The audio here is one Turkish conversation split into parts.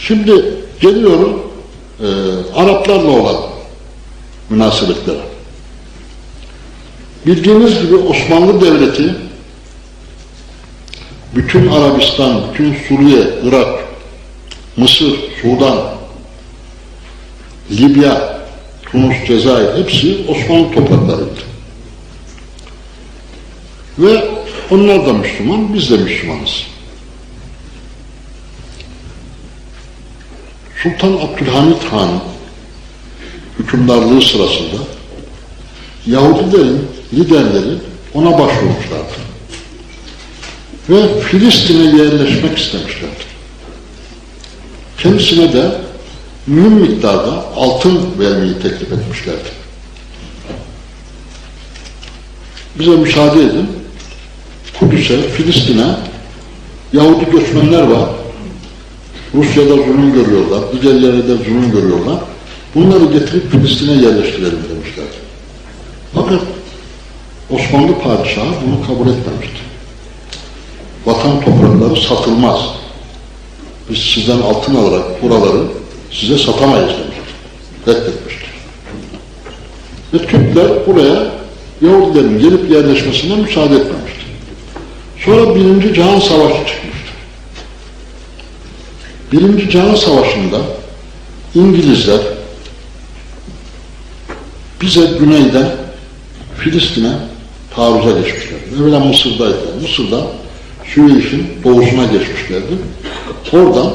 Şimdi geliyorum e, Araplarla olan münasebetlere. Bildiğiniz gibi Osmanlı Devleti bütün Arabistan, bütün Suriye, Irak, Mısır, Sudan, Libya, Tunus, Cezayir hepsi Osmanlı topraklarıydı. Ve onlar da Müslüman, biz de Müslümanız. Sultan Abdülhamit Han hükümdarlığı sırasında Yahudilerin liderleri ona başvurmuşlardı. Ve Filistin'e yerleşmek istemişlerdi. Kendisine de mühim miktarda altın vermeyi teklif etmişlerdi. Bize müsaade edin. Kudüs'e, Filistin'e Yahudi göçmenler var. Rusya'da zulüm görüyorlar, diğer yerlerde zulüm görüyorlar. Bunları getirip Filistin'e yerleştirelim demişler. Fakat Osmanlı padişahı bunu kabul etmemişti. Vatan toprakları satılmaz. Biz sizden altın alarak buraları size satamayız demiştir. Reddetmiştir. Ve Türkler buraya Yahudilerin gelip yerleşmesine müsaade etmemiştir. Sonra Birinci Cihan Savaşı çıkmıştır. Birinci Cihan Savaşı'nda İngilizler bize güneyden Filistin'e taarruza geçmişler. Evvela Mısır'daydılar. Mısır'da Süveyş'in doğusuna geçmişlerdi. Oradan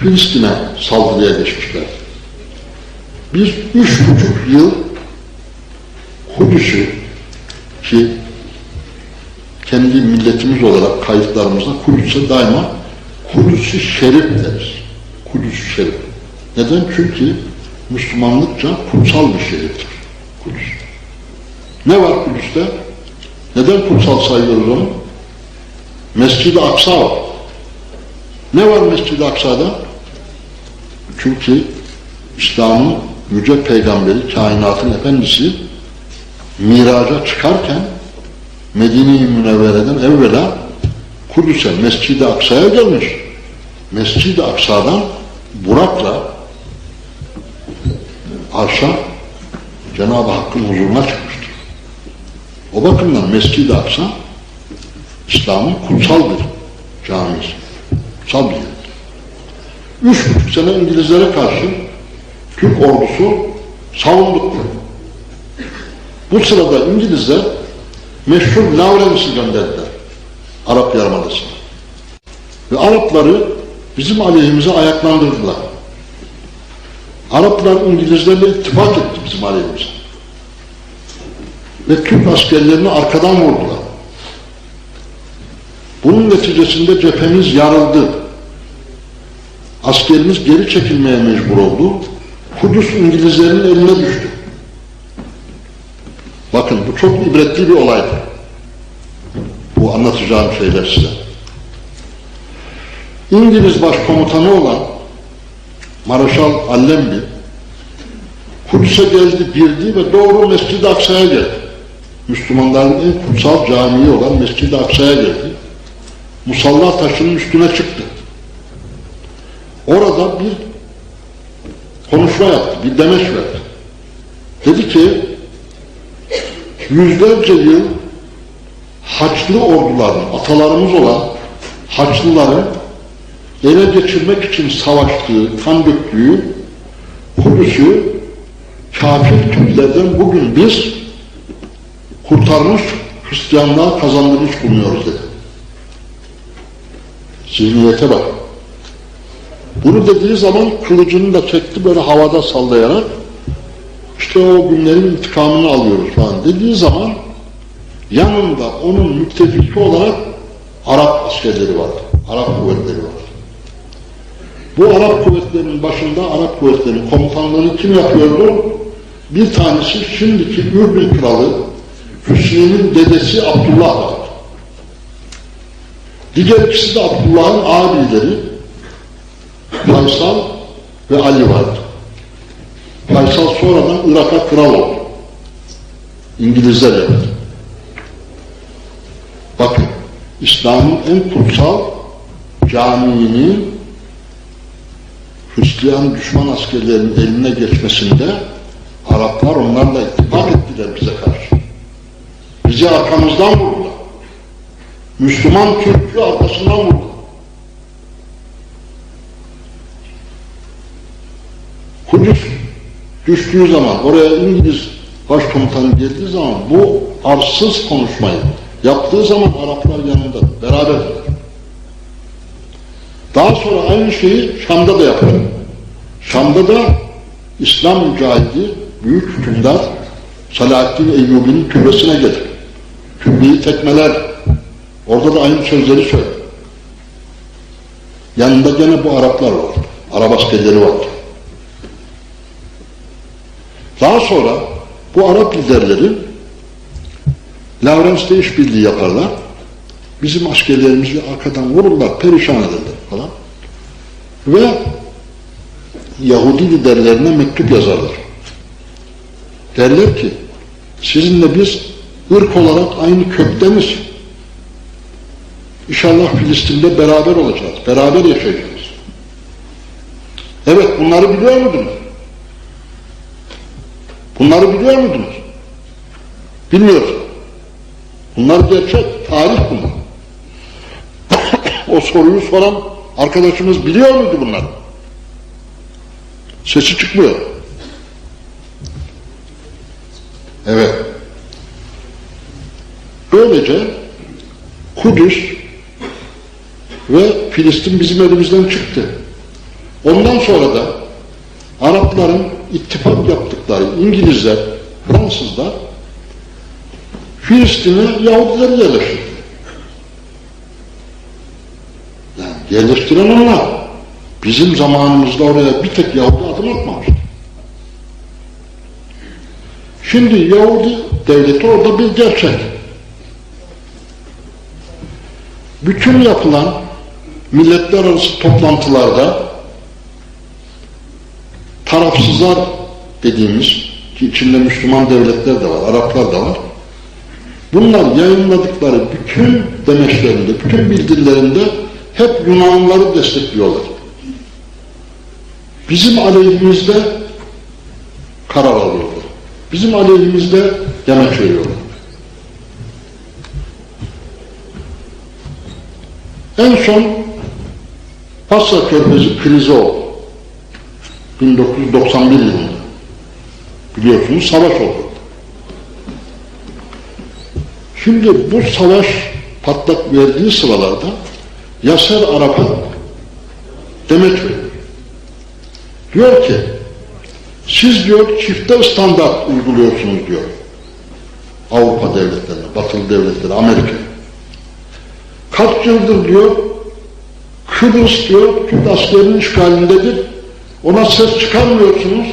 Filistin'e saldırıya geçmişler. Biz üç buçuk yıl Kudüs'ü ki kendi milletimiz olarak kayıtlarımızda Kudüs'e daima Kudüs-ü Şerif deriz. Kudüs-ü Şerif. Neden? Çünkü Müslümanlıkça kutsal bir şehirdir. Kudüs. Ne var Kudüs'te? Neden kutsal sayıyoruz onu? Mescid-i Aksa var. Ne var Mescid-i Aksa'da? Çünkü İslam'ın yüce peygamberi, kainatın efendisi miraca çıkarken Medine-i Münevvere'den evvela Kudüs'e, Mescid-i Aksa'ya gelmiş. Mescid-i Aksa'dan Burak'la arşa Cenab-ı Hakk'ın huzuruna çıkmıştır. O bakımdan Mescid-i Aksa İslam'ın kutsal bir camisi. Kutsal bir yer. Üç buçuk sene İngilizlere karşı Türk ordusu savunduktu. Bu sırada İngilizler meşhur Lawrence'i gönderdiler. Arap Yarımadası'na. Ve Arapları bizim aleyhimize ayaklandırdılar. Araplar İngilizlerle ittifak etti bizim aleyhimize. Ve Türk askerlerini arkadan vurdular. Bunun neticesinde cephemiz yarıldı. Askerimiz geri çekilmeye mecbur oldu. Kudüs İngilizlerin eline düştü. Bakın bu çok ibretli bir olaydı. Bu anlatacağım şeyler size. İngiliz başkomutanı olan Marşal Allenby Kudüs'e geldi, girdi ve doğru Mescid-i Aksa'ya geldi. Müslümanların en kutsal camii olan Mescid-i Aksa'ya geldi. Musalla taşının üstüne çıktı. Orada bir konuşma yaptı, bir demeç verdi. Dedi ki, yüzlerce yıl Haçlı orduların, atalarımız olan Haçlıların ele geçirmek için savaştığı, kan döktüğü Kudüs'ü kafir Türklerden bugün biz kurtarmış, Hristiyanlığa kazandırmış bulunuyoruz dedi. Zihniyete bak. Bunu dediği zaman kılıcını da çekti böyle havada sallayarak işte o günlerin intikamını alıyoruz falan dediği zaman yanında onun müttefiki olarak Arap askerleri vardı. Arap kuvvetleri vardı. Bu Arap kuvvetlerinin başında Arap kuvvetlerinin komutanlığını kim yapıyordu? Bir tanesi şimdiki Ürdün kralı Hüsnü'nün dedesi Abdullah vardı. Diğer ikisi de Abdullah'ın abileri Faysal ve Ali vardı. Faysal sonradan Irak'a kral oldu. İngilizler yaptı. Bakın, İslam'ın en kutsal camiinin Hristiyan düşman askerlerin eline geçmesinde Araplar onlarla ittifak ettiler bize karşı. Bizi arkamızdan vurdular. Müslüman Türk'ü arkasından vurdular. Kudüs düştüğü zaman, oraya İngiliz başkomutanı geldiği zaman bu arsız konuşmayı yaptığı zaman Araplar yanında beraber. Daha sonra aynı şeyi Şam'da da yapar. Şam'da da İslam mücahidi büyük hükümdar Salahaddin Eyyubi'nin türbesine gelir. Türbeyi tekmeler. Orada da aynı sözleri söyler. Yanında gene bu Araplar var. Arap askerleri var. Daha sonra bu Arap liderleri Lawrence'de işbirliği yaparlar. Bizim askerlerimizi arkadan vururlar, perişan ederler falan. Ve Yahudi liderlerine mektup yazarlar. Derler ki, sizinle biz ırk olarak aynı kökteniz. İnşallah Filistin'de beraber olacağız, beraber yaşayacağız. Evet, bunları biliyor muydunuz? Bunları biliyor muydunuz? Bilmiyoruz. Bunlar gerçek, tarih bunlar. O soruyu soran arkadaşımız biliyor muydu bunları? Sesi çıkmıyor. Evet. Böylece Kudüs ve Filistin bizim elimizden çıktı. Ondan sonra da Arapların ittifak yaptıkları İngilizler, Fransızlar Filistin'e Yahudileri yerleştirdi. Yerleştiren onlar. Bizim zamanımızda oraya bir tek Yahudi adım atmamıştı. Şimdi Yahudi devleti orada bir gerçek. Bütün yapılan milletler arası toplantılarda tarafsızlar dediğimiz ki içinde Müslüman devletler de var, Araplar da var. Bunlar yayınladıkları bütün demeçlerinde, bütün bildirilerinde hep Yunanlıları destekliyorlar. Bizim aleyhimizde karar alıyorlar. Bizim aleyhimizde demeç veriyorlar. En son Pasra Körfezi krizi oldu. 1991 yılında. Biliyorsunuz savaş oldu. Şimdi bu savaş patlak verdiği sıralarda Yasser Arap'a demet veriyor. Diyor ki siz diyor çifte standart uyguluyorsunuz diyor. Avrupa devletlerine, batılı devletlerine, Amerika. Kaç yıldır diyor Kıbrıs diyor Türk askerinin işgalindedir. Ona ses çıkarmıyorsunuz.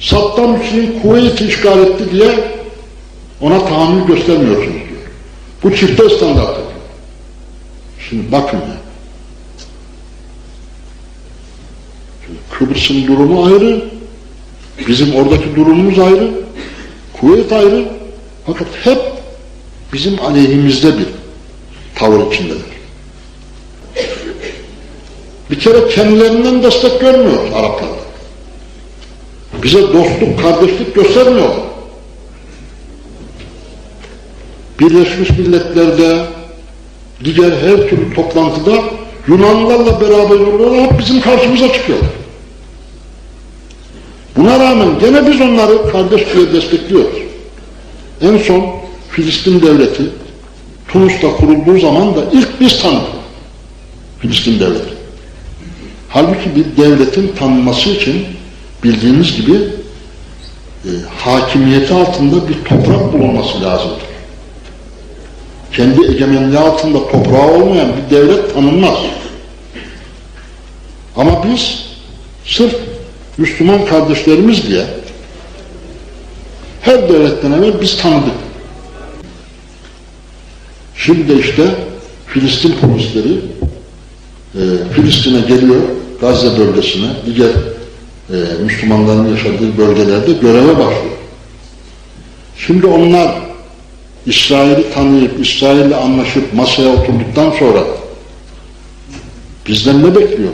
Saddam Hüseyin Kuveyt'i işgal etti diye ona tahammül göstermiyorsunuz diyor. Bu çifte standart. Şimdi bakın ya. Şimdi Kıbrıs'ın durumu ayrı. Bizim oradaki durumumuz ayrı. Kuveyt ayrı. Fakat hep bizim aleyhimizde bir tavır içindeler. Bir kere kendilerinden destek görmüyor Araplar. Bize dostluk, kardeşlik göstermiyorlar. Birleşmiş Milletler'de diğer her türlü toplantıda Yunanlılarla beraber yürüyorlar, hep bizim karşımıza çıkıyorlar. Buna rağmen gene biz onları kardeş diye destekliyoruz. En son Filistin devleti Tunus'ta kurulduğu zaman da ilk biz tanıdık. Filistin devleti. Halbuki bir devletin tanınması için bildiğimiz gibi e, hakimiyeti altında bir toprak bulunması lazımdır. Kendi egemenliği altında toprağı olmayan bir devlet tanınmaz. Ama biz sırf Müslüman kardeşlerimiz diye her devletten evvel biz tanıdık. Şimdi de işte Filistin polisleri e, Filistin'e geliyor, Gazze bölgesine, diğer e, Müslümanların yaşadığı bölgelerde göreve başlıyor. Şimdi onlar İsrail'i tanıyıp, İsrail'le anlaşıp masaya oturduktan sonra bizden ne bekliyor?